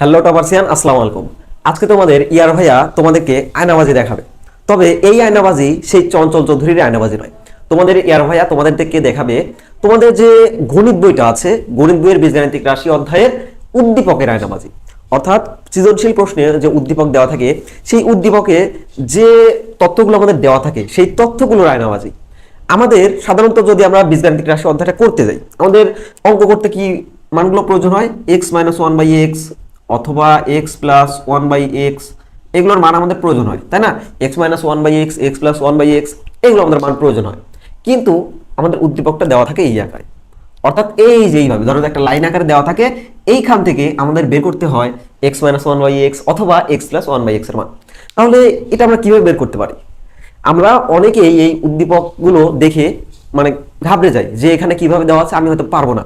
Hello টপারসিয়ান আসসালামু আলাইকুম আজকে তোমাদের ইয়ার ভাইয়া তোমাদেরকে আয়নাবাজি দেখাবে। তবে এই আয়নাবাজি সেই চঞ্চল চৌধুরীর আয়নাবাজি নয়। তোমাদের ইয়ার ভাইয়া তোমাদেরকে দেখাবে? তোমাদের যে গণিত বইটা আছে, গণিত বইয়ের বীজগাণিতিক রাশি অধ্যায়ের উদ্দীপকের আয়নাবাজি। অর্থাৎ সৃজনশীল প্রশ্নে যে উদ্দীপক দেওয়া থাকে, সেই উদ্দীপকে যে তথ্যগুলো আমাদের দেওয়া থাকে, সেই তথ্যগুলোর আয়নাবাজি। আমাদের সাধারণত যদি আমরা বীজগাণিতিক রাশি অধ্যায়টা করতে যাই, আমাদের অঙ্ক করতে কি মানগুলো প্রয়োজন হয়? X minus one by x অথবা x plus one by x এগুলোর মান আমাদের প্রয়োজন হয়, তাই না? X minus one by x x plus one by x এগুলো আমাদের মান প্রয়োজন হয়। কিন্তু আমাদের উদ্দীপকটা দেওয়া থাকে এই আকারে। অর্থাৎ এই যে এইভাবে, ধরো একটা লাইন আকারে দেওয়া থাকে, এইখান থেকে আমাদের বের করতে হয় x minus one by x অথবা এক্স প্লাস ওয়ান বাই এক্সের মান। তাহলে এটা আমরা কীভাবে বের করতে পারি? আমরা অনেকেই এই উদ্দীপকগুলো দেখে মানে ঘাবড়ে যাই যে এখানে কীভাবে দেওয়া আছে আমি হয়তো পারব না।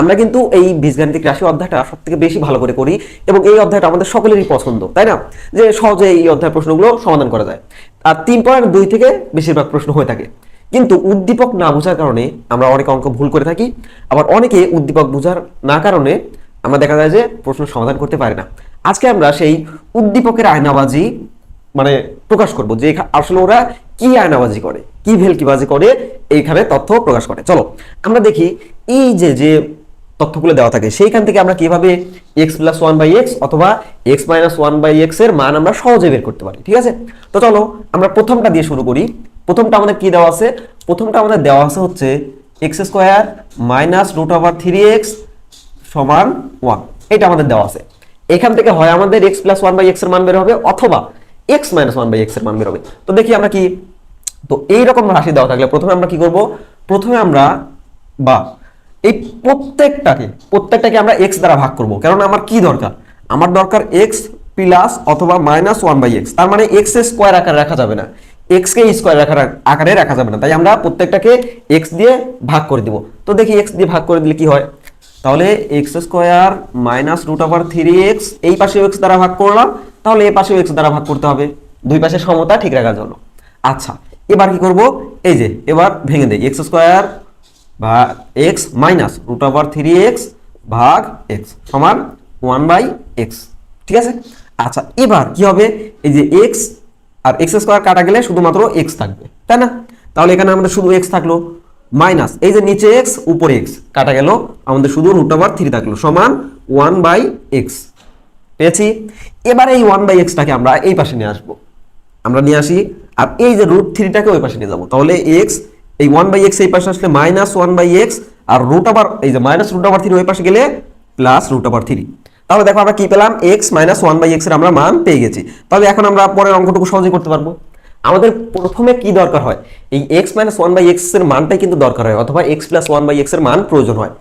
আমরা কিন্তু এই বীজগাণিতিক রাশি অধ্যায়টা সব থেকে বেশি ভালো করে করি এবং এই অধ্যায়টা আমাদের সকলেরই পছন্দ, তাই না? যে সহজে এই অধ্যায় প্রশ্নগুলো সমাধান করা যায়। আর তিন পয়েন্ট দুই থেকে বেশিরভাগ প্রশ্ন হয়ে থাকে। কিন্তু উদ্দীপক না বোঝার কারণে আমরা অনেক অঙ্ক ভুল করে থাকি। আবার অনেকে উদ্দীপক বোঝার না কারণে আমরা দেখা যায় যে প্রশ্ন সমাধান করতে পারি না। আজকে আমরা সেই উদ্দীপকের আয়নাবাজি মানে প্রকাশ করব যে আসলে ওরা কি আয়নাবাজি করে, কি ভেলকিবাজি করে, এইখানে তথ্য প্রকাশ করে। চলো, আমরা দেখি এই যে যে তথ্যগুলো দেওয়া থাকে, সেইখান থেকে আমরা কীভাবে x plus one by x অথবা এক্স মাইনাস ওয়ান বাই এক্সের মান আমরা সহজে বের করতে পারি, ঠিক আছে? তো চলো, আমরা প্রথমটা দিয়ে শুরু করি। প্রথমটা আমাদের কি দেওয়া আছে? প্রথমটা আমাদের দেওয়া আছে হচ্ছে x square minus root over three x সমান ওয়ান এটা আমাদের দেওয়া আছে। এখান থেকে হয় আমাদের এক্স প্লাস ওয়ান বাই এক্সের মান বের হবে অথবা এক্স মাইনাস ওয়ান বাই এক্সের মান বের হবে। তো দেখি আমরা কি তো এইরকম রাশি দেওয়া থাকলে প্রথমে আমরা কি করব? প্রথমে আমরা বা এই প্রত্যেকটাকে প্রত্যেকটাকে আমরা এক্স দ্বারা ভাগ করব। কারণ আমার কি দরকার? আমার দরকার এক্স প্লাস অথবা মাইনাস ওয়ান বাই এক্স তার মানে এক্সের স্কোয়ার আকারে রাখা যাবে না। এক্স কে স্কোয়ার রাখার আকারে রাখা যাবে না। তাই আমরা প্রত্যেকটাকে এক্স দিয়ে ভাগ করে দিব। তো দেখি এক্স দিয়ে ভাগ করে দিলে কি হয়? তাহলে x square minus root over three x এই পাশে এক্স দ্বারা ভাগ করলাম। তাহলে এ পাশেও এক্স দ্বারা ভাগ করতে হবে। দুই পাশে সমতা ঠিক রাখার জন্য। আচ্ছা এবার কি করব? এই যে, এবার ভেঙে দেই। এক্স স্কোয়ার বা x minus root over three x ভাগ এক্স সমান ওয়ান বাই এক্স ঠিক আছে? আচ্ছা এবার কি হবে? এই যে এক্স আর এক্স স্কোয়ার কাটা গেলে শুধুমাত্র এক্স থাকবে, তাই না? তাহলে এখানে আমাদের শুধু এক্স থাকল। মাইনাস এই যে নিচে এক্স উপরে এক্স কাটা গেল। আমাদের শুধু রুট ওভার থ্রি থাকল, সমান ওয়ান বাই এক্স পেয়েছি? এবার এই ওয়ান বাই এক্সটাকে আমরা এই পাশে নিয়ে আসব। আমরা নিয়ে আসি, আর এই যে রুট থ্রিটাকে ওই পাশে নিয়ে যাব। তাহলে এক্স এই ওয়ান বাই এক্স এই পাশে আসলে মাইনাস ওয়ান বাই এক্স আর রুট আবার এই যে মাইনাস রুট আবার থ্রি ওই পাশে গেলে প্লাস রুট আবার থ্রি তাহলে দেখো আমরা কি পেলাম? এক্স মাইনাস ওয়ান বাই এক্সের আমরা মান পেয়ে গেছি। তবে এখন আমরা পরের অঙ্কটুকু সহজে করতে পারব। আমাদের প্রথমে কি দরকার হয়? এই এক্স মাইনাস ওয়ান বাই এক্সের মানটাই কিন্তু দরকার হয়, অথবা এক্স প্লাস ওয়ান বাই এক্সের মান প্রয়োজন হয়।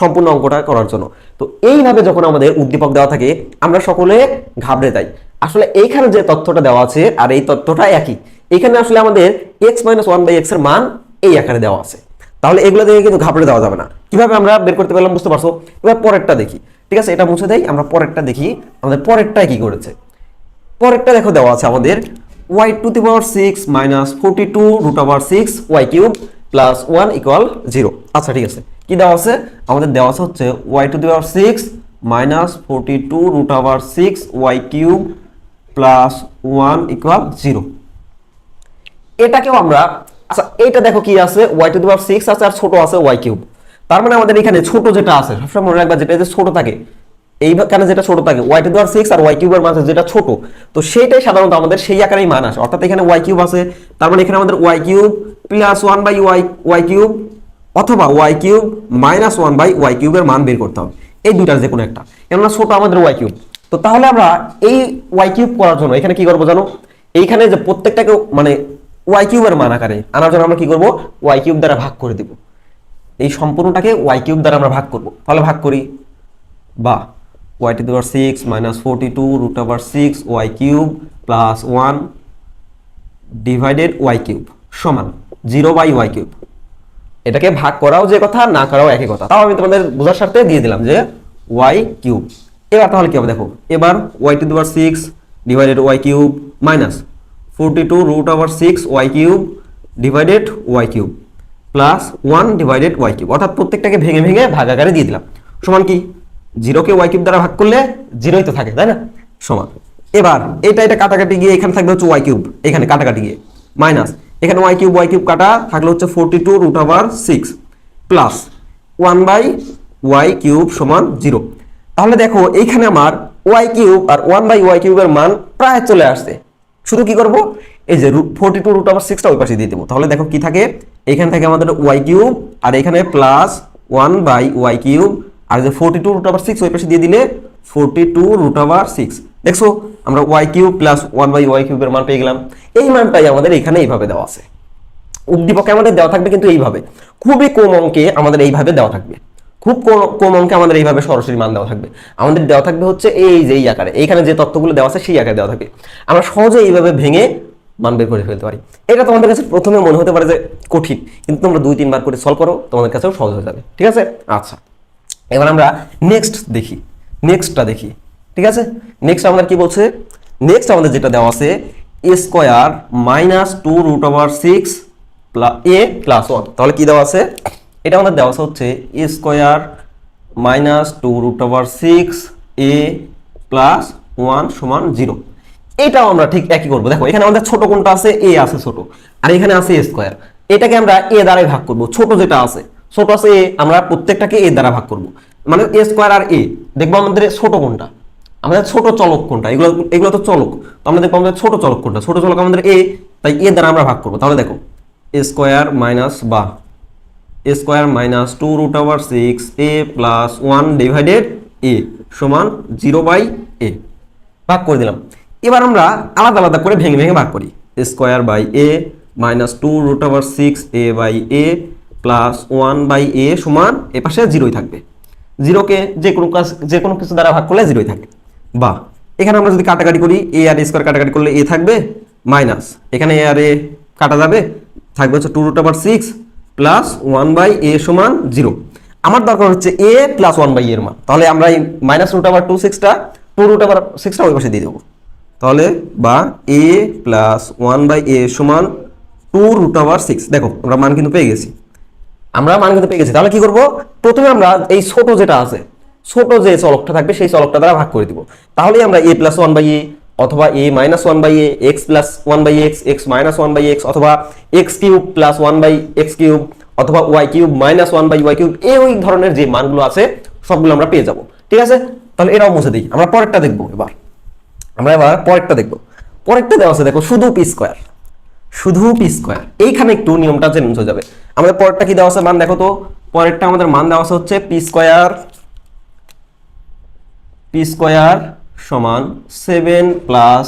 সম্পূর্ণ অঙ্কটা করার জন্য। তো এইভাবে যখন আমাদের উদ্দীপক দেওয়া থাকে, আমরা সকলে ঘাবড়ে যাই। আসলে এইখানে যে তথ্যটা দেওয়া আছে আর এই তথ্যটা একই। এখানে আসলে আমাদের এক্স মাইনাস ওয়ান বাই এক্সের মান এই আকারে দেওয়া আছে। তাহলে এগুলো দেখে কিন্তু ঘাবড়ে দেওয়া যাবে না। কীভাবে আমরা বের করতে পারলাম বুঝতে পারছ? এবার পরেরটা দেখি। ঠিক আছে, এটা মুছে দেই, আমরা পরেরটা দেখি। আমাদের পরেরটায় কি করেছে? পরেরটা দেখো দেওয়া আছে আমাদের y to the power six minus forty two root over six y cube plus one equal zero আচ্ছা ঠিক আছে। কি দেওয়া আছে? আমাদের দেওয়া আছে হচ্ছে y to the power six minus forty two root over six y cube plus one equal zero এটাকেও আমরা আচ্ছা এটা দেখো কি আছে? Y to the power six আছে আর ছোট আছে ওয়াই কিউব তার মানে আমাদের এখানে ছোট যেটা আছে, সবসময় মনে রাখবা যেটা যে ছোট থাকে এইখানে যেটা ছোট থাকে y to the power six R y কিউবের মাঝে যেটা ছোট। তো সেইটাই সাধারণত আমাদের সেই আকারেই মান আসে অর্থাৎ এখানে ওয়াই কিউব আছে, তার মানে এখানে আমাদের y cube plus one by y y cube অথবা y cube minus one by y কিউবের মান বের করতে হবে। এই দুইটার যে কোনো একটা। কেননা ছোট আমাদের ওয়াই কিউব তো তাহলে আমরা এই ওয়াই কিউব করার জন্য এখানে কি করব জানো? এইখানে যে প্রত্যেকটাকে মানে ওয়াই কিউবের মান আকারে আনার জন্য আমরা কি করব? ওয়াই কিউব দ্বারা ভাগ করে দিব। এই সম্পূর্ণটাকে ওয়াই কিউব দ্বারা আমরা ভাগ করব। তাহলে ভাগ করি। বা y to the power six minus forty two root over six y cube plus one divided y cube সমান জিরো বাই ওয়াই কিউব এটাকে ভাগ করাও যে কথা, না করাও একই কথা। তাও আমি তোমাদের বোঝার স্বার্থে দিয়ে দিলাম যে ওয়াই কিউব এবার তাহলে কি হবে দেখো, এবার y to the power six divided y cube minus forty two root over six y cube divided y cube plus one divided y cube অর্থাৎ প্রত্যেকটাকে ভেঙে ভেঙে ভাগ ভাগাকারে দিয়ে দিলাম। সমান কি? জিরোকে ওয়াই কিউব দ্বারা ভাগ করলে জিরোই তো থাকে, তাই না? সমান। এবার, এটা এটা কাটাকাটি গিয়ে এখানে থাকবে হচ্ছে ওয়াই কিউব এখানে কাটাকাটি গিয়ে। মাইনাস এখানে ওয়াই কিউব ওয়াই কিউব কাটা, থাকলে হচ্ছে forty two root over six plus one by y cube সমান জিরো তাহলে দেখো এইখানে আমার ওয়াই কিউব আর ওয়ান বাই ওয়াই কিউবের মান প্রায় চলে আসছে। শুধু কি করব? এই যে ফোরটি টু রুট ওভার সিক্সটা ওই পাশে দিয়ে দেবো। তাহলে দেখো কি থাকে? এখানে থেকে আমাদের ওয়াই কিউব আর এখানে plus one by y cube আর যে forty two root over six ওই পাশে দিয়ে দিলে forty two root over six দেখছ? আমরা y cube plus one by y কিউবের মান পেয়ে গেলাম। এই মানটাই আমাদের এখানে এইভাবে দেওয়া আছে। উদ্দীপকে আমাদের দেওয়া থাকবে কিন্তু এইভাবে। খুবই কম অঙ্কে আমাদের এইভাবে দেওয়া থাকবে। খুব কম- কম অঙ্কে আমাদের এইভাবে সরাসরি মান দেওয়া থাকবে। আমাদের দেওয়া থাকবে হচ্ছে এই যে এই আকারে। এইখানে যে তথ্যগুলো দেওয়া আছে সেই আকারে দেওয়া থাকবে। আমরা সহজে এইভাবে ভেঙে মান বের করে ফেলতে পারি। এটা তোমাদের কাছে প্রথমে মনে হতে পারে যে কঠিন, কিন্তু তোমরা দুই, তিনবার করে সলভ করো, তোমাদের কাছেও সহজ হয়ে যাবে। ঠিক আছে? আচ্ছা। এবার আমরা নেক্সট দেখি। নেক্সটটা দেখি। ঠিক আছে? নেক্সট আমাদের কি বলছে? নেক্সট আমাদের যেটা দেওয়া আছে a square minus two root over six a plus one তাহলে কি দেওয়া আছে? এটা আমাদের দেওয়া আছে হচ্ছে a square minus two root over six a plus one সমান জিরো এটাও আমরা ঠিক একই করব। দেখো, এখানে আমাদের ছোট কোনটা আছে? এ আছে ছোট। আর এখানে আছে এ স্কোয়ার এটাকে আমরা এ দ্বারাই ভাগ করব। ছোট যেটা আছে। ছোট আছে এ আমরা প্রত্যেকটাকে এ দ্বারা ভাগ করব। মানে এ স্কোয়ার আর এ দেখব আমাদের ছোট কোনটা। আমাদের ছোট চলক কোনটা? এগুলো এগুলো তো চলক। তো আমরা দেখব আমাদের ছোট চলক কোনটা? ছোট চলক আমাদের এ তাই এ দ্বারা আমরা ভাগ করব। তাহলে দেখো এ স্কোয়ার মাইনাস বা a square minus two root over six a plus one divided a সমান জিরো বাই এ ভাগ করে দিলাম। এবার আমরা আলাদা আলাদা করে ভেঙে ভেঙে ভাগ করি। A square by a minus two root over six a by a plus one by a সমান এ পাশে জিরোই থাকবে। জিরোকে যে কোনো কাজ, যে কোনো কিছু দ্বারা ভাগ করলে জিরোই থাকে। বা এখানে আমরা যদি কাটাকাটি করি এ আর এ স্কোয়ার কাটাকাটি করলে এ থাকবে মাইনাস এখানে এ আর এ কাটা যাবে, থাকবে হচ্ছে two root over six plus one by a সমান জিরো আমার দরকার হচ্ছে এ প্লাস ওয়ান বাই এর মান। তাহলে আমরা এই মাইনাস রুট ওভার টু সিক্সটা টু রুট ওভার সিক্সটা ওই পাশে দিয়ে দেবো। তাহলে বা a plus one by a সমান টু রুট ওভার সিক্স দেখো, আমরা মান কিন্তু পেয়ে গেছি। আমরা মান কিন্তু পেয়ে গেছি। তাহলে কি করব? প্রথমে আমরা এই ছোট যেটা আছে ছোট যে চলকটা থাকবে, সেই চলকটা দ্বারা ভাগ করে দিব। তাহলেই আমরা a plus one by a অথবা a minus one by a x plus one by x x minus one by x অথবা x cube plus one by x cube অথবা y cube minus one by y cube এই ওই ধরনের যে মানগুলো আছে, সবগুলো আমরা পেয়ে যাব। ঠিক আছে? তাহলে এটাও মুছে দিই আমরা পরেরটা দেখব এবার। আমরা এবার পরেরটা দেখব। পরেরটা দেওয়া আছে, দেখো, শুধু পি স্কোয়ার শুধু পি স্কোয়ার এইখানে একটু নিয়মটা চেঞ্জ হয়ে যাবে। আমাদের পরেরটা কি দেওয়া আছে? মান দেখো তো। পরেরটা আমাদের মান দেওয়া আছে হচ্ছে পি স্কোয়ার পি স্কোয়ার সমান seven plus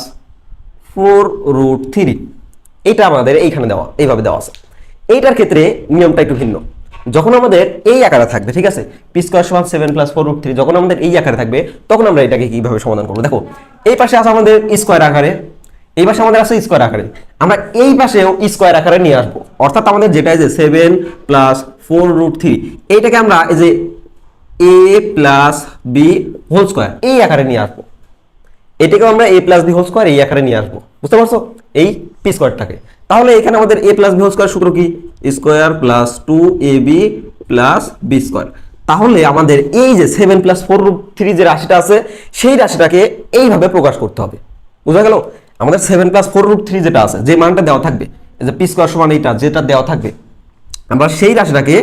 four root three এটা আমাদের এইখানে দেওয়া, এইভাবে দেওয়া আছে। এইটার ক্ষেত্রে নিয়মটা একটু ভিন্ন। যখন আমাদের এই আকারে থাকবে, ঠিক আছে? পি স্কোয়ার সমান seven plus four root three যখন আমাদের এই আকারে থাকবে, তখন আমরা এটাকে কীভাবে সমাধান করব? দেখো, এই পাশে আছে আমাদের স্কোয়ার আকারে, এই পাশে আমাদের আছে স্কোয়ার আকারে। আমরা এই পাশেও স্কোয়ার আকারে নিয়ে আসব। অর্থাৎ আমাদের যেটা যে seven plus four root three এইটাকে আমরা এই যে a plus b whole square এই আকারে নিয়ে আসব। এটাকেও আমরা a plus b whole square এই আকারে নিয়ে আসব। বুঝতে পারছ? এই পি স্কোয়ারটাকে তাহলে এখানে আমাদের a plus b whole square সূত্র কি? Square plus two a b plus b square তাহলে আমাদের এই যে seven plus four root three যে রাশিটা আছে, সেই রাশিটাকে এইভাবে প্রকাশ করতে হবে। বুঝা গেল? আমাদের seven plus four root three যেটা আছে, যে মানটা দেওয়া থাকবে যে পি স্কোয়ার সমান এইটা, যেটা দেওয়া থাকবে, আমরা সেই রাশিটাকে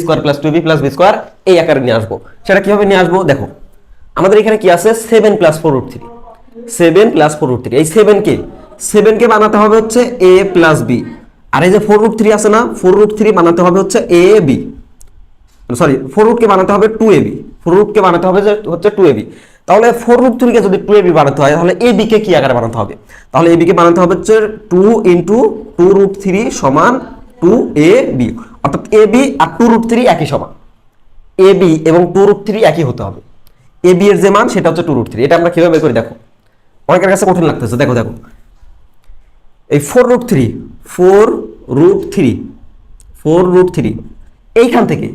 square plus two b plus b square এই আকারে নিয়ে আসব। সেটা কীভাবে নিয়ে আসব? দেখো, আমাদের এখানে কি আছে? Seven plus four root three seven plus four root three এই সেভেনকে সেভেনকে বানাতে হবে হচ্ছে এ প্লাস বি আর এই যে ফোর রুট থ্রি আছে না ফোর রুট থ্রি বানাতে হবে হচ্ছে এ বি সরি ফোর রুটকে বানাতে হবে টু এ বি ফোর রুটকে বানাতে হবে যে হচ্ছে টু এ বি তাহলে ফোর রুট থ্রিকে যদি টু এ বি বানাতে হয়, তাহলে এ বিকে কি আকারে বানাতে হবে? তাহলে এ বিকে বানাতে হবে হচ্ছে two into two root three সমান টু এ বি অর্থাৎ এ বি আর টু রুট থ্রি একই সমান। এ বি এবং টু রুট থ্রি একই হতে হবে। এ বি এর যে মান, সেটা হচ্ছে টু রুট থ্রি এটা আমরা কীভাবে বের করি? দেখো। অনেকের কাছে কঠিন লাগতেছে। দেখো দেখো। এই four root three four root three four root three এইখান থেকে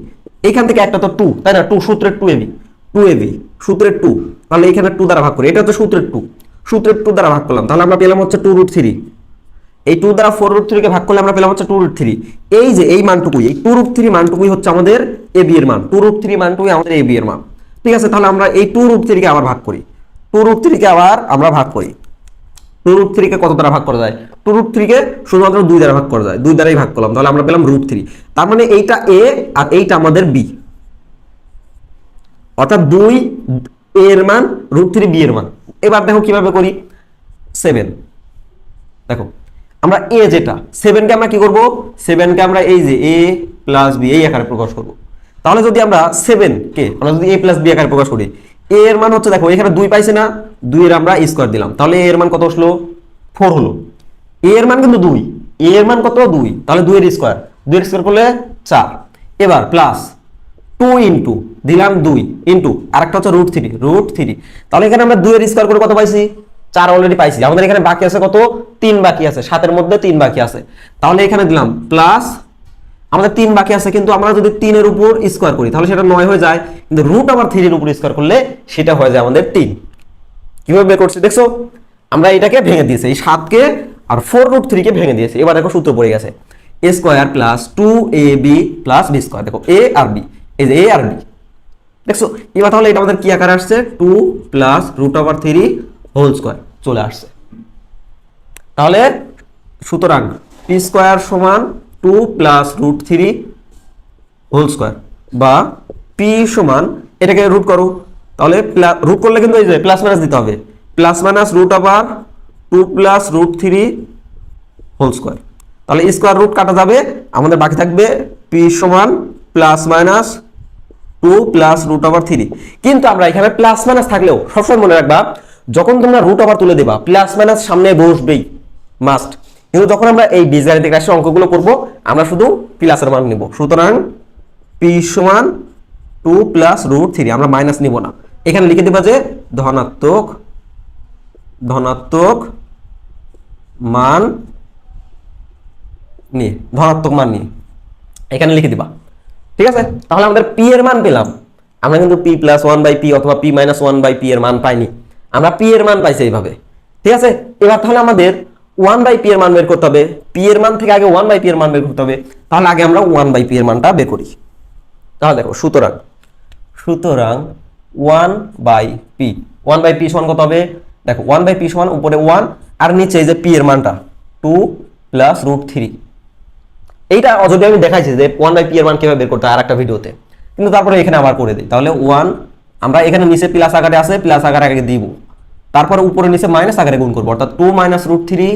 এইখান থেকে একটা তো টু তাই না? টু সূত্রের two a b two a b সূত্রের টু তাহলে এইখানে টু দ্বারা ভাগ করি। এটা হচ্ছে সূত্রের টু সূত্রের টু দ্বারা ভাগ করলাম। তাহলে আমরা পেলাম হচ্ছে টু রুট থ্রি এই টু দ্বারা ফোর রুট থ্রিকে ভাগ করলে আমরা পেলাম হচ্ছে টু রুট থ্রি এই যে, এই মানটুকুই, এই টু রুট থ্রি মানটুকুই হচ্ছে আমাদের এ বি এর মান। টু রুট থ্রি মানটুকুই আমাদের এ বি এর মান। ঠিক আছে, তাহলে আমরা এই টু রুট থ্রিকে আবার ভাগ করি। টু রুট থ্রিকে আবার আমরা ভাগ করি। টু রুট থ্রিকে কত দ্বারা ভাগ করা যায়? টু রুট থ্রিকে শুধুমাত্র দুই দ্বারা ভাগ করা যায়। দুই দ্বারাই ভাগ করলাম, তাহলে আমরা পেলাম রুট থ্রি তার মানে এইটা এ আর এইটা আমাদের বি অর্থাৎ দুই এ এর মান রুট থ্রি বি এর মান। এবার দেখো কীভাবে করি? সেভেন দেখো আমরা এ যেটা সেভেনকে আমরা কি করব? সেভেনকে আমরা এই যে এ প্লাস বি এই আকারে প্রকাশ করব। তাহলে যদি আমরা সেভেন কে, আমরা যদি এ প্লাস বি আকারে প্রকাশ করি এ এর মান হচ্ছে দেখো, এখানে দুই পাইছে না, দুই এর আমরা স্কোয়ার দিলাম। তাহলে এ এর মান কত আসলো? ফোর হলো। এ এর মান কিন্তু দুই। এ এর মান কত? দুই। তাহলে দুই এর স্কোয়ার দুই এর স্কোয়ার করলে চার। এবার প্লাস টু ইন্টু দিলাম দুই ইন্টু আরেকটা হচ্ছে রুট থ্রি রুট থ্রি তাহলে এখানে আমরা দুইয়ের স্কোয়ার করে কত পাইছি? চার অলরেডি পাইছি আমাদের এখানে বাকি আছে কত? তিন বাকি আছে। সাতের মধ্যে তিন বাকি আছে। তাহলে এখানে দিলাম প্লাস আমাদের তিন বাকি আছে, কিন্তু আমরা যদি তিনের উপর স্কোয়ার করি, তাহলে সেটা নয় হয়ে যায়। কিন্তু রুট আবার থ্রির উপর স্কোয়ার করলে সেটা হয়ে যায় আমাদের তিন। কীভাবে বের করছি? দেখছ? আমরা এটাকে ভেঙে দিয়েছি। এই সাতকে আর ফোর রুট থ্রিকে ভেঙে দিয়েছি। এবার দেখো সূত্র পড়ে গেছে। A square plus two a b plus b square দেখো এ আর বি এই যে এ আর বি দেখছ? এবার তাহলে এটা আমাদের কি আকার আসছে? Two plus root over three whole square চলে আসছে। তাহলে সুতরাং পি স্কোয়ার সমান two plus root three whole square বা পি সমান এটাকে রুট করো। তাহলে রুট করলে কিন্তু এই যে প্লাস মাইনাস দিতে হবে। প্লাস মাইনাস রুট আবার two plus root three whole square তাহলে স্কোয়ার রুট কাটা যাবে, আমাদের বাকি থাকবে পি সমান plus minus two plus root over three কিন্তু আমরা এখানে প্লাস মাইনাস থাকলেও সবসময় মনে রাখবা যখন তোমরা রুট ওভার তুলে দেবা প্লাস মাইনাস সামনে বসবেই মাস্ট কিন্তু যখন আমরা এই বীজগাণিতিক রাশির অঙ্কগুলো করব, আমরা শুধু প্লাসের মান নিব। সুতরাং পি সমান টু প্লাস রুট থ্রি আমরা মাইনাস নিব না। এখানে লিখে দেবা যে ধনাত্মক ধনাত্মক মান নিয়ে, ধনাত্মক মান নিয়ে। এখানে লিখে দিবা। ঠিক আছে? তাহলে আমাদের পি এর মান পেলাম। আমরা কিন্তু p plus one by p অথবা p minus one by p এর মান পাইনি। আমরা পি এর মান পাইছি এইভাবে। ঠিক আছে? এবার তাহলে আমাদের ওয়ান বাই পি এর মান বের করতে হবে। পি এর মান থেকে আগে ওয়ান বাই পি এর মান বের করতে হবে। তাহলে আগে আমরা ওয়ান বাই পি এর মানটা বের করি। তাহলে দেখো, সুতরাং সুতরাং one by p one by p সমান কত হবে? দেখো ওয়ান বাই পি সমান উপরে ওয়ান আর নিচে এই যে পি এর মানটা টু প্লাস রুট থ্রি এইটা যদি আমি দেখাইছি যে ওয়ান বাই পি এর মান কীভাবে বের করতে হয় আর একটা ভিডিওতে। কিন্তু তারপরে এখানে আবার করে দিই। তাহলে ওয়ান আমরা এখানে নিচে প্লাস আকারে আছে প্লাস আকারে আগে দিব। তারপর উপরে নিচে মাইনাস আকারে গুণ করব। অর্থাৎ two minus root three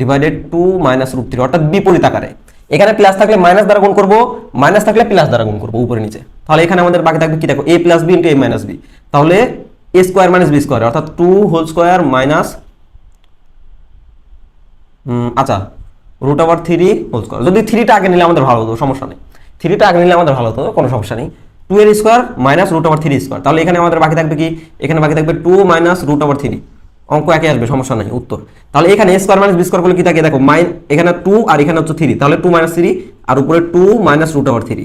divided two minus root three অর্থাৎ বিপরীত আকারে। এখানে প্লাস থাকলে মাইনাস দ্বারা গুণ করব মাইনাস থাকলে প্লাস দ্বারা গুণ করব উপরে নিচে। তাহলে এখানে আমাদের বাকি থাকবে কি দেখো a plus b into a minus b তাহলে a square minus b square অর্থাৎ টু হোল স্কোয়ার মাইনাস আচ্ছা root over three whole square যদি থ্রিটা আগে নিলে আমাদের ভালো হতো, সমস্যা নেই। থ্রিটা আগে নিলে আমাদের ভালো হতো, কোনো সমস্যা নেই। টু এর square minus root over three square তাহলে এখানে আমাদের বাকি থাকবে কি? এখানে বাকি থাকবে two minus root over three অঙ্ক একে আসবে, সমস্যা নেই, উত্তর। তাহলে এখানে স্কোয়ার মাইনাস বি স্কোয়ার করলে কি থাকে? দেখো মাইন এখানে টু আর এখানে হচ্ছে থ্রি তাহলে টু মাইনাস থ্রি আর উপরে two minus root over three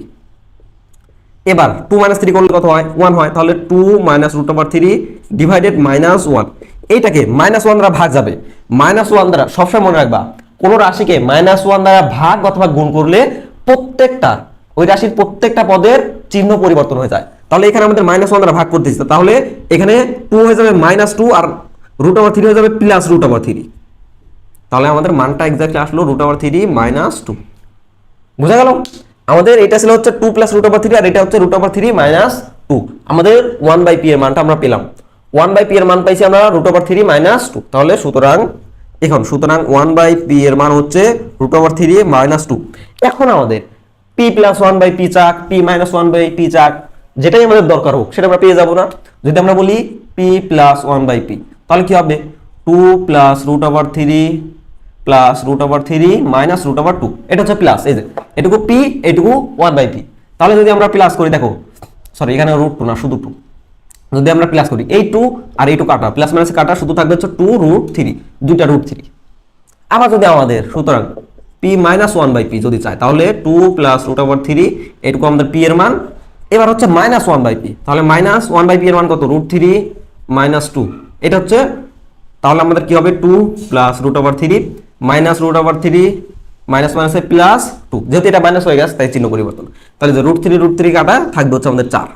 এবার টু মাইনাস থ্রি করলে কত হয়? ওয়ান হয়। তাহলে two minus root over three divided minus one এইটাকে মাইনাস ওয়ান দ্বারা ভাগ যাবে। মাইনাস ওয়ান দ্বারা সবসময় মনে রাখবা, কোন রাশিকে মাইনাস ওয়ান দ্বারা ভাগ অথবা গুণ করলে প্রত্যেকটা ওই রাশির প্রত্যেকটা পদের চিহ্ন পরিবর্তন হয়ে যায়। তাহলে এখানে আমাদের মাইনাস ওয়ান দ্বারা ভাগ করতেছি তাহলে এখানে টু হয়ে যাবে মাইনাস টু আর রুট ওভার থ্রি হয়ে যাবে প্লাস রুট ওভার থ্রি তাহলে আমাদের মানটা এক্স্যাক্টলি আসলো root over three minus two বোঝা গেল? আমাদের এটা ছিল হচ্ছে two plus root over three আর এটা হচ্ছে root over three minus two আমাদের ওয়ান বাই পি এর মানটা আমরা পেলাম। ওয়ান বাই পি এর মান পাইছি আমরা root over three minus two তাহলে সুতরাং এখন সুতরাং ওয়ান বাই পি এর মান হচ্ছে root over three minus two এখন আমাদের p plus one by p চাক p minus one by p চাক, যেটাই আমাদের দরকার হোক, সেটা আমরা পেয়ে যাব না। যদি আমরা বলি p plus one by p তাহলে কি হবে? Two plus root over three plus root over three minus root over two এটা হচ্ছে প্লাস এই যে, এটুকু পি এটুকু ওয়ান বাই পি তাহলে যদি আমরা প্লাস করি, দেখো সরি এখানে রুট টু না, শুধু টু যদি আমরা প্লাস করি, এই টু আর এই টু কাটা প্লাস মাইনাস কাটা, শুধু থাকবে হচ্ছে টু রুট থ্রি দুইটা রুট থ্রি আবার যদি আমাদের, সুতরাং p minus one by p যদি চাই তাহলে two plus root over three এটুকু আমাদের পি এর মান। এবার হচ্ছে মাইনাস ওয়ান বাই পি তাহলে মাইনাস ওয়ান বাই পি এর মান কত? রুট থ্রি মাইনাস টু এটা হচ্ছে, তাহলে আমাদের কি হবে? Two plus root over three minus root over three minus মাইনাসে প্লাস টু যেহেতু এটা মাইনাস হয়ে গেছে, তাই চিহ্ন পরিবর্তন। তাহলে রুট থ্রি রুট থ্রি কাটা, থাকবে হচ্ছে আমাদের চার।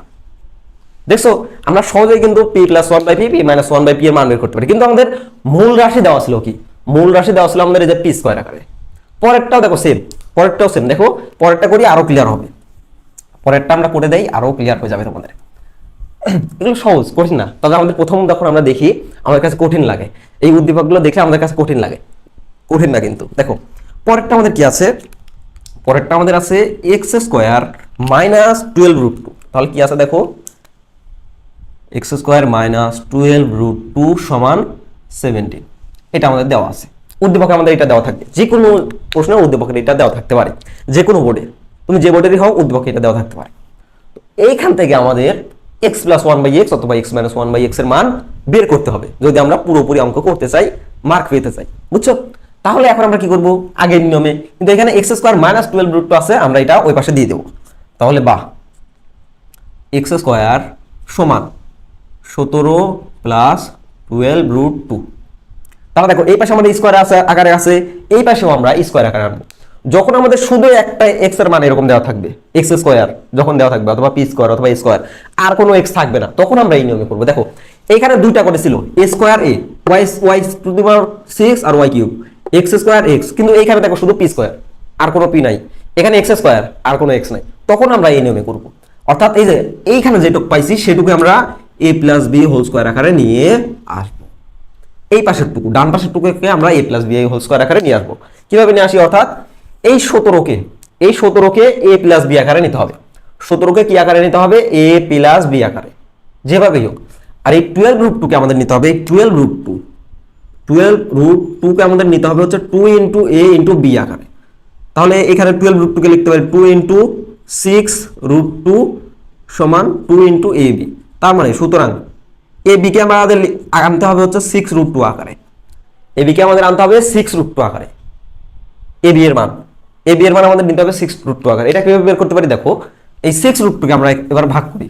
দেখছ? আমরা সহজেই কিন্তু p plus one by p p minus one by p এর মান বের করতে পারি। কিন্তু আমাদের মূল রাশি দেওয়া ছিল কি? মূল রাশি দেওয়া ছিল আমাদের এই যে পি স্কোয়ার আকারে। পরেরটাও দেখো সেম পরেরটাও সেম দেখো, পরেরটা করি আরও ক্লিয়ার হবে। পরেরটা আমরা করে দেই, আরও ক্লিয়ার হয়ে যাবে তোমাদের। এগুলো সহজ, কঠিন না। তবে আমাদের প্রথম যখন আমরা দেখি, আমাদের কাছে কঠিন লাগে। এই উদ্দীপকগুলো দেখলে আমাদের কাছে কঠিন লাগে। কঠিন না কিন্তু। দেখো, পরেরটা আমাদের কি আছে? পরেরটা আমাদের আছে x square minus twelve root two তাহলে কি আছে দেখো? X square minus twelve root two সমান সেভেন্টিন এটা আমাদের দেওয়া আছে। উদ্দীপকে আমাদের এটা দেওয়া থাকবে। যে কোনো প্রশ্নের উদ্দীপকের এটা দেওয়া থাকতে পারে। যে কোনো বোর্ডে তুমি যে বোর্ডেরই হও উদ্দীপকে এটা দেওয়া থাকতে পারে। তো এইখান থেকে আমাদের x plus one by x অথবা এক্স মাইনাস ওয়ান বাই এক্সের মান বের করতে হবে। যদি আমরা পুরোপুরি অঙ্ক করতে চাই মার্ক পেতে চাই। বুঝছ? তাহলে এখন আমরা কি করব? আগের নিয়মে। কিন্তু এখানে x square minus twelve root আছে, আমরা এটা ওই পাশে দিয়ে দেবো। তাহলে বাহ। এক্স স্কোয়ার সমান সতেরো প্লাস টুয়েলভ রুট টু তাহলে দেখো, এই পাশে আমাদের স্কোয়ার আছে, আকারে আছে, এই পাশেও আমরা স্কোয়ার আকারে আনব। যখন আমাদের শুধু একটা এক্সের মান এরকম দেওয়া থাকবে এক্স স্কোয়ার যখন দেওয়া থাকবে, অথবা পি স্কোয়ার অথবা স্কোয়ার আর কোনো এক্স থাকবে না, তখন আমরা এই নিয়মে করব। দেখো, এখানে দুইটা করে ছিল a square a y y to the power six R y cube x square x কিন্তু এইখানে দেখো শুধু পি স্কোয়ার আর কোনো পি নাই। এখানে এক্স স্কোয়ার আর কোনো এক্স নাই। তখন আমরা এই নিয়মে করব। অর্থাৎ এই যে, এইখানে যেটুকু পাইছি সেটুকু আমরা a plus b whole square আকারে নিয়ে আসব। এই পাশের টুকু, ডান পাশের টুকুকে আমরা a plus b whole square আকারে নিয়ে আসব। কীভাবে নিয়ে আসি? অর্থাৎ এই সতেরোকে এই সতেরোকে এ প্লাস বি আকারে নিতে হবে। সতেরোকে কি আকারে নিতে হবে? এ প্লাস বি আকারে। যেভাবেই হোক, আর এই টুয়েলভ রুট টুকে আমাদের নিতে হবে টুয়েলভ রুট টু টুয়েলভ রুট টুকে আমাদের নিতে হবে হচ্ছে two into a into b আকারে। তাহলে এখানে টুয়েলভ রুট টুকে লিখতে পারি two into six root two সমান টু ইন্টু এ বি তার মানে সুতরাং এ বিকে আমাদের আনতে হবে হচ্ছে সিক্স রুট টু আকারে। এ বিকে আমাদের আনতে হবে সিক্স রুট টু আকারে। এ বি এর মান। এ বি এর মান আমাদের নিতে হবে সিক্স রুট টু আকারে। এটা কীভাবে বের করতে পারি? দেখো, এই সিক্স রুট টুকে আমরা এবার ভাগ করি।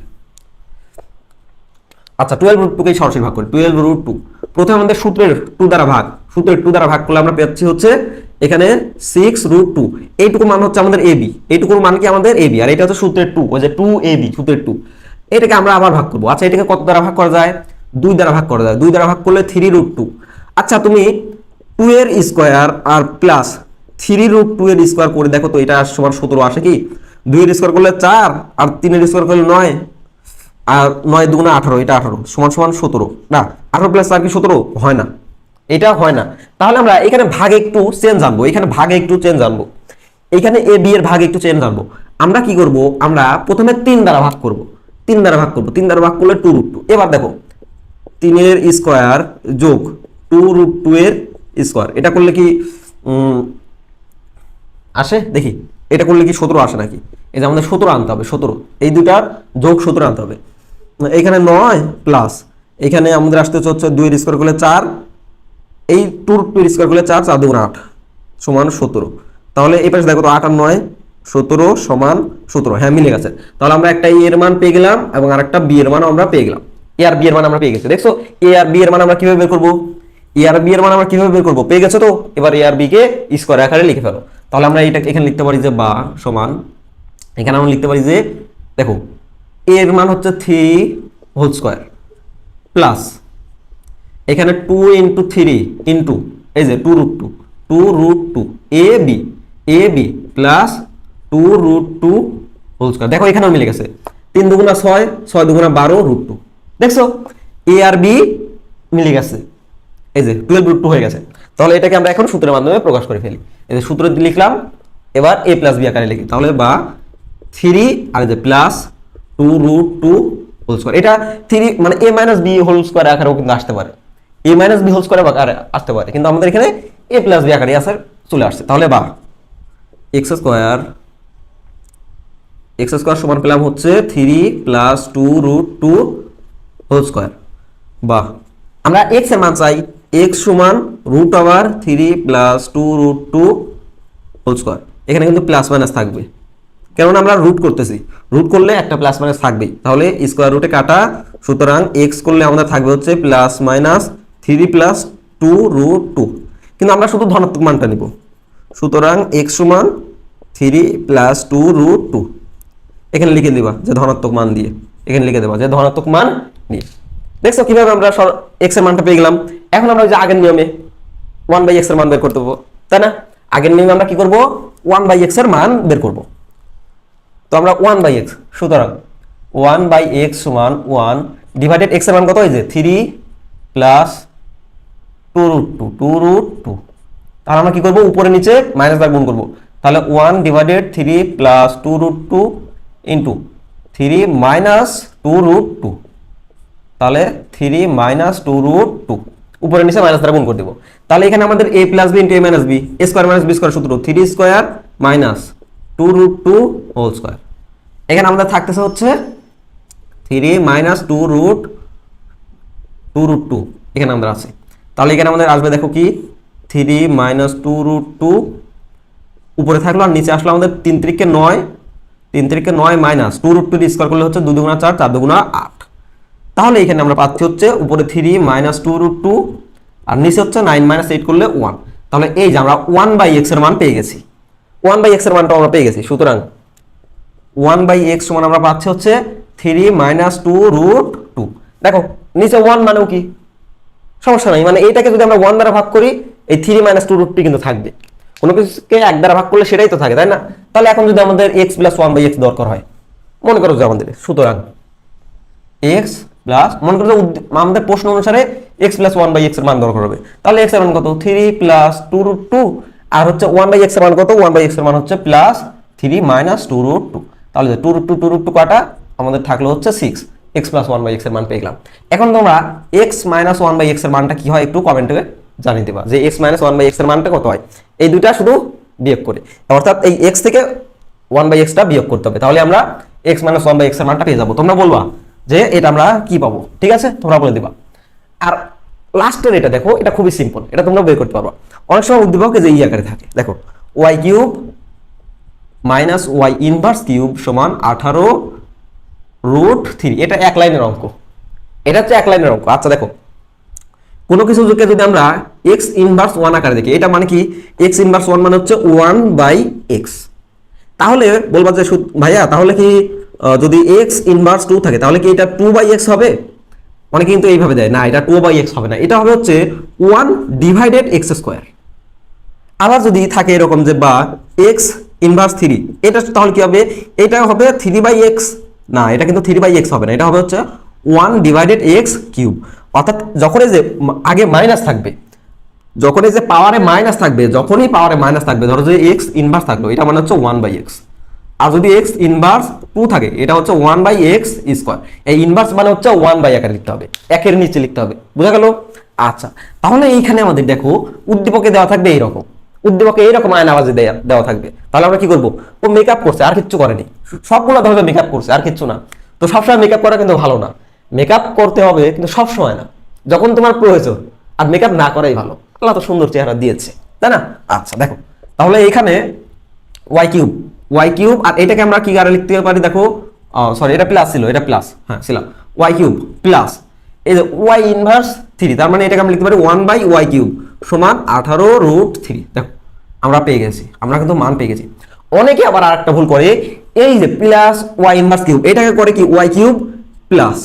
আচ্ছা টুয়েলভ রুট টুকেই সরাসরি ভাগ করি। টুয়েলভ রুট টু প্রথমে আমাদের সূত্রের টু দ্বারা ভাগ। সূত্রের টু দ্বারা ভাগ করলে আমরা পেয়েছি হচ্ছে এখানে সিক্স রুট টু এইটুকু মান হচ্ছে আমাদের এ বি এইটুকুর মান কি আমাদের এ বি আর এটা হচ্ছে সূত্রের টু ওই যে টু এ বি সূত্রের টু এটাকে আমরা আবার ভাগ করব। আচ্ছা এটাকে কত দ্বারা ভাগ করা যায়? দুই দ্বারা ভাগ করা যায়। দুই দ্বারা ভাগ করলে থ্রি রুট টু আচ্ছা তুমি টু এর স্কোয়ার আর প্লাস থ্রি রুট টু এর স্কোয়ার করে দেখো তো, এটা সমান সতেরো আসে কি? দুইয়ের স্কোয়ার করলে চার আর তিনের স্কোয়ার করলে নয়। আর নয় দুগুণা আঠারো, এটা আঠারো। সমান সমান সতেরো। না, আঠারো প্লাস চার কি সতেরো? হয় না। এটা হয় না। তাহলে আমরা এখানে ভাগে একটু চেঞ্জ আনব। এখানে ভাগে একটু চেঞ্জ আনব। এখানে এ বি এর ভাগে একটু চেঞ্জ আনব। আমরা কি করব? আমরা প্রথমে তিন দ্বারা ভাগ করব। তিন দ্বারা ভাগ করব। তিন দ্বারা ভাগ করলে টু রুট টু এবার দেখো তিনের স্কোয়ার যোগ টু রুট টু এর স্কোয়ার। এটা করলে কি আসে? দেখি। এটা করলে কি সতেরো আসে নাকি? এই যে আমাদের সতেরো আনতে হবে, সতেরো। এই দুটার যোগ সতেরো আনতে হবে। এখানে নয় প্লাস এখানে আমাদের আসতে হচ্ছে হচ্ছে দুইয়ের স্কোয়ার করলে চার, এই টু টু স্কোয়ার করলে চার চার দুগুণ আট সমান সতেরো। তাহলে এই পাশে দেখো তো আট আর নয়, সতেরো সমান সতেরো। হ্যাঁ মিলে গেছে। তাহলে আমরা একটা এর মান পেয়ে গেলাম এবং আরেকটা বি এর মান আমরা পেয়ে গেলাম। এ আর বি এর মান আমরা পেয়ে গেছি। দেখছ? এ আর বি এর মান আমরা কীভাবে বের করব? এ আর বি এর মান আমরা কীভাবে বের করব? পেয়ে গেছো তো? এবার এ আর বি কে স্কোয়ার আকারে লিখে ফেলো। তাহলে আমরা এটা এখানে লিখতে পারি যে বা সমান। এখানে আমরা লিখতে পারি যে, দেখো এর মান হচ্ছে থ্রি হোল স্কোয়ার প্লাস এখানে টু ইন্টু থ্রি ইন্টু এই যে two root two two root two a b a b plus two root two whole square দেখো, এখানেও মিলে গেছে। তিন দুগুণা ছয় ছয় দুগুণা বারো রুট টু দেখছ? এ আর বি মিলে গেছে। এই যে টুয়েলভ রুট টু হয়ে গেছে। তাহলে এটাকে আমরা এখন সূত্রের মাধ্যমে প্রকাশ করে ফেলি। এই যে সূত্র লিখলাম, এবার এ প্লাস বি আকারে লিখি। তাহলে বা থ্রি আর যে plus two root two whole square এটা থ্রি মানে a minus b whole square আকারেও কিন্তু আসতে পারে। A minus b whole square আকারে আসতে পারে। কিন্তু আমাদের এখানে এ প্লাস বি আকারে আসার চলে আসছে। তাহলে বা এক্স স্কোয়ার এক্স স্কোয়ার সমান পেলাম হচ্ছে three plus two root two whole square বাহ। আমরা এক্সের মান চাই এক্স সমান রুট আবার three plus two root two whole square এখানে কিন্তু প্লাস মাইনাস থাকবে। কেননা আমরা রুট করতেছি। রুট করলে একটা প্লাস মাইনাস থাকবেই। তাহলে স্কোয়ার রুটে কাটা, সুতরাং এক্স করলে আমাদের থাকবে হচ্ছে plus minus three plus two root two কিন্তু আমরা শুধু ধনাত্মক মানটা নিব। সুতরাং এক্স সমান three plus two root two এখানে লিখে দিবা যে ধনাত্মক মান দিয়ে। এখানে লিখে দেবো যে ধনাত্মক মান নিয়ে দেখছ কীভাবে আমরা এক্সের মানটা পেয়ে গেলাম? এখন আমরা ওই যে আগের নিয়মে ওয়ান বাই এক্সের মান বের করতে পারব তাই না? আগের নিয়মে আমরা কি করব? ওয়ান বাই এক্সের মান বের করব। তো আমরা ওয়ান বাই এক্স সুতরাং ওয়ান বাই এক্স সমান ওয়ান ডিভাইডেড এক্সের মান কত হয়েছে? Three plus two root two two root two তাহলে আমরা কি করব? উপরে নিচে মাইনাস দ্বারা গুণ করব। তাহলে one divided three plus two root two into three minus two root two তাহলে three minus two root two উপরে নিচে মাইনাস দ্বারা গুণ করে দেবো। তাহলে এখানে আমাদের a plus b into a minus b a square minus b square সূত্র three square minus two root two whole square এখানে আমাদের থাকতেছে হচ্ছে three minus two root two root two এখানে আমাদের আছে। তাহলে এখানে আমাদের আসবে দেখো কি? Three minus two root two উপরে থাকল আর নিচে আসলো আমাদের তিন তিরিকে নয়, তিন তিরিকে নয় minus two root two square করলে হচ্ছে দু দুগুণা চার চার দুগুণা আট। তাহলে এখানে আমরা পাচ্ছি হচ্ছে উপরে three minus two root two আর নিচে হচ্ছে নাইন মাইনাস এইট করলে ওয়ান তাহলে এই যে আমরা ওয়ান বাই এক্সের মান পেয়ে গেছি। ওয়ান বাই এক্সের মানটা আমরা পেয়ে গেছি। সুতরাং ওয়ান বাই এক্স সমান আমরা পাচ্ছি হচ্ছে three minus two root two দেখো, নিচে ওয়ান মানেও কি? সমস্যা নাই। মানে এইটাকে যদি আমরা ওয়ান দ্বারা ভাগ করি, এই three minus two root two কিন্তু থাকবে। কোনো কিছুকে এক দ্বারা ভাগ করলে সেটাই তো থাকে, তাই না? তাহলে এখন যদি আমাদের x plus one by x দরকার হয়, মনে করো যে আমাদের। সুতরাং এক্স প্লাস মনে করো আমাদের প্রশ্ন অনুসারে এক্স প্লাস ওয়ান বাই এক্সের মান দরকার হবে। তাহলে এক্সের মান কত? Three plus two root two আর হচ্ছে ওয়ান বাই এক্সের মান কত? ওয়ান বাই এক্সের মান হচ্ছে plus three minus two root two তাহলে two root two two root two কাটা, আমাদের থাকল হচ্ছে six x plus one by এক্সের মান পেয়ে গেলাম। এখন তোমরা এক্স মাইনাস ওয়ান বাই এক্সের মানটা কি হয় একটু কমেন্টে জানিয়ে দেবা, যে এক্স মাইনাস ওয়ান বাই এক্সের মানটা কত হয়? এই দুইটা শুধু বিয়োগ করে। অর্থাৎ এই এক্স থেকে ওয়ান বাই এক্সটা বিয়োগ করতে হবে। তাহলে আমরা এক্স মাইনাস ওয়ান বাই এক্সের মানটা পেয়ে যাব। তোমরা বলবা যে এটা আমরা কি পাবো? ঠিক আছে? তোমরা বলে দিবা। আর লাস্টের এটা দেখো, এটা খুবই সিম্পল এটা তোমরা বের করতে পারবা। অনেক সময় উদ্দীপক যে ই আকারে থাকে। দেখো y cube minus y inverse cube সমান আঠারো রুট থ্রি এটা এক লাইনের অঙ্ক। এটা হচ্ছে এক লাইনের অঙ্ক। আচ্ছা দেখো। কোনো কিছুকে যদি আমরা এক্স ইনভার্স ওয়ান আকারে দেখি, এটা মানে কি? এক্স ইনভার্স ওয়ান মানে হচ্ছে ওয়ান বাই এক্স তাহলে বলবা যে ভাইয়া, তাহলে কি যদি এক্স ইনভার্স টু থাকে, তাহলে কি এটা টু বাই এক্স হবে? অনেকে কিন্তু এইভাবে দেয়, না, এটা টু বাই এক্স হবে না। এটা হবে হচ্ছে ওয়ান ডিভাইডেড এক্স স্কোয়ার আবার যদি থাকে এরকম যে বা এক্স ইনভার্স থ্রি এটা তাহলে কি হবে? এটা হবে থ্রি বাই এক্স না, এটা কিন্তু থ্রি বাই এক্স হবে না, এটা হবে হচ্ছে ওয়ান ডিভাইডেড এক্স কিউব অর্থাৎ যখন এই যে আগে মাইনাস থাকবে, যখন এই যে পাওয়ারে মাইনাস থাকবে, যখনই পাওয়ারে মাইনাস থাকবে, ধরো যে এক্স ইনভার্স থাকল, এটা মানে হচ্ছে ওয়ান বাই এক্স আর যদি এক্স ইনভার্স টু থাকে, এটা হচ্ছে ওয়ান বাই এক্স স্কোয়ার এই ইনভার্স মানে হচ্ছে ওয়ান বাই আকারে লিখতে হবে। একের নিচে লিখতে হবে। বুঝা গেল? আচ্ছা তাহলে এইখানে আমাদের দেখো, উদ্দীপকে দেওয়া থাকবে এইরকম। উদ্দীপকে এইরকম আয়নাবাজি দেয়া, দেওয়া থাকবে। তাহলে আমরা কি করব? ও মেকআপ করছে, আর কিচ্ছু করেনি। সবগুলো ধরবে মেকআপ করছে, আর কিচ্ছু না। তো সবসময় মেকআপ করা কিন্তু ভালো না। মেকআপ করতে হবে কিন্তু সব সময় না। যখন তোমার প্রয়োজন, আর মেকআপ না করাই ভালো। আল্লাহ তো সুন্দর চেহারা দিয়েছে, তাই না? আচ্ছা দেখো। তাহলে এখানে ওয়াই কিউব ওয়াই কিউব আর এটাকে আমরা কি আরে লিখতে পারি? দেখো সরি এটা প্লাস ছিল, এটা প্লাস হ্যাঁ ছিল ওয়াই কিউব প্লাস এই যে ওয়াই ইনভার্স থ্রি তার মানে এটাকে আমরা লিখতে পারি ওয়ান বাই ওয়াই কিউব সমান আঠারো রুট থ্রি দেখো, আমরা পেয়ে গেছি, আমরা কিন্তু মান পেয়ে গেছি। অনেকে আবার আরেকটা ভুল করে, এই যে প্লাস ওয়াই ইনভার্স কিউব এটাকে করে কি y cube plus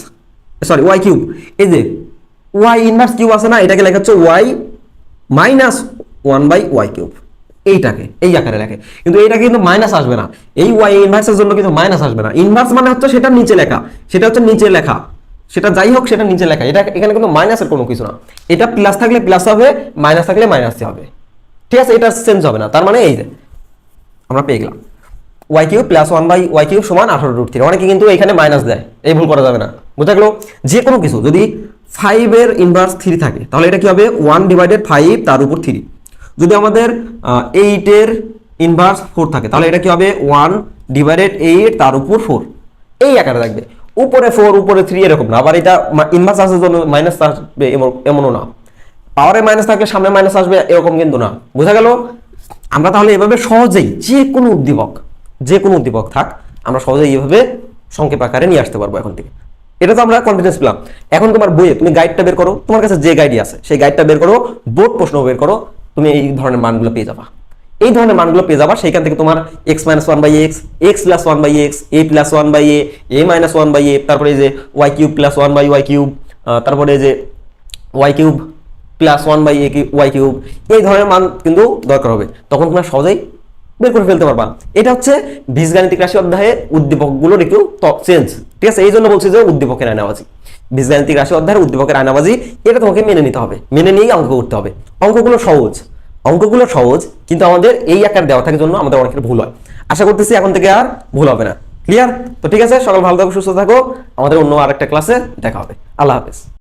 sorry y cube এই যে ওয়াই ইনভার্স কিউব আছে না, এটাকে লেখা হচ্ছে y minus one by y cube এইটাকে, এই আকারে লেখে। কিন্তু এইটাকে কিন্তু মাইনাস আসবে না। এই ওয়াই ইনভার্সের জন্য কিন্তু মাইনাস আসবে না। ইনভার্স মানে হচ্ছে সেটা নিচে লেখা। সেটা হচ্ছে নিচে লেখা। সেটা যাই হোক, সেটা নিচে লেখা। এটা এখানে কিন্তু মাইনাসের কোনো কিছু না। এটা প্লাস থাকলে প্লাস হবে মাইনাস থাকলে মাইনাস হবে। ঠিক আছে? এটা চেঞ্জ হবে না। তার মানে এই যে, আমরা পেয়ে গেলাম। Y cube plus one by y cube সমান আঠারো রুট থ্রি অনেকে কিন্তু এখানে মাইনাস দেয়। এই ভুল করা যাবে না। বুঝা গেল? যে কোনো কিছু, যদি ফাইভের ইনভার্স থ্রি থাকে, তাহলে এটা কি হবে? ওয়ান ডিভাইডেড ফাইভ তার উপর থ্রি যদি আমাদের এইটের ইনভার্স ফোর থাকে, তাহলে এটা কি হবে? ওয়ান ডিভাইডেড এইট তার উপর ফোর এই আকারে থাকবে। উপরে ফোর উপরে থ্রি এরকম না, আবার এটা ইনভার্স আসার জন্য মাইনাস আসবে এমন- এমনও না। পাওয়ারে মাইনাস থাকলে সামনে মাইনাস আসবে, এরকম কিন্তু না। বোঝা গেল? আমরা তাহলে এভাবে সহজেই যে কোনো উদ্দীপক, যে কোনো উদ্দীপক থাক, আমরা সহজেই এইভাবে সংক্ষেপ আকারে নিয়ে আসতে পারব এখন থেকে। এটা তো আমরা কনফিডেন্স পেলাম। এখন তোমার বইয়ে তুমি গাইডটা বের করো। তোমার কাছে যে গাইডই আছে, সেই গাইডটা বের করো বোর্ড প্রশ্ন বের করো। তুমি এই ধরনের মানগুলো পেয়ে যাবা। এই ধরনের মানগুলো পেয়ে যাবা, সেইখান থেকে তোমার x minus one by x x plus one by x a plus one by a a minus one by a তারপরে যে y cube plus one by y cube তারপরে যে y cube plus one by a y cube এই ধরনের মান কিন্তু দরকার হবে। তখন তোমরা সহজেই বের করে ফেলতে পারবা। এটা হচ্ছে বীজগাণিতিক রাশি অধ্যায়ে উদ্দীপকগুলোর একটু চেঞ্জ ঠিক আছে এই জন্য বলছি যে উদ্দীপকের আয়নাবাজি। বীজগাণিতিক রাশি অধ্যায়ের উদ্দীপকের আয়নাবাজি, এটা তোমাকে মেনে নিতে হবে। মেনে নিয়েই অঙ্ক করতে হবে। অঙ্কগুলো সহজ। অঙ্কগুলো সহজ, কিন্তু আমাদের এই আকার দেওয়া থাকার জন্য আমাদের অনেকের ভুল হয়। আশা করতেছি এখন থেকে আর ভুল হবে না। ক্লিয়ার তো ঠিক আছে সকাল ভালো থাকো, সুস্থ থাকো। আমাদের অন্য আরেকটা ক্লাসে দেখা হবে। আল্লাহ হাফেজ।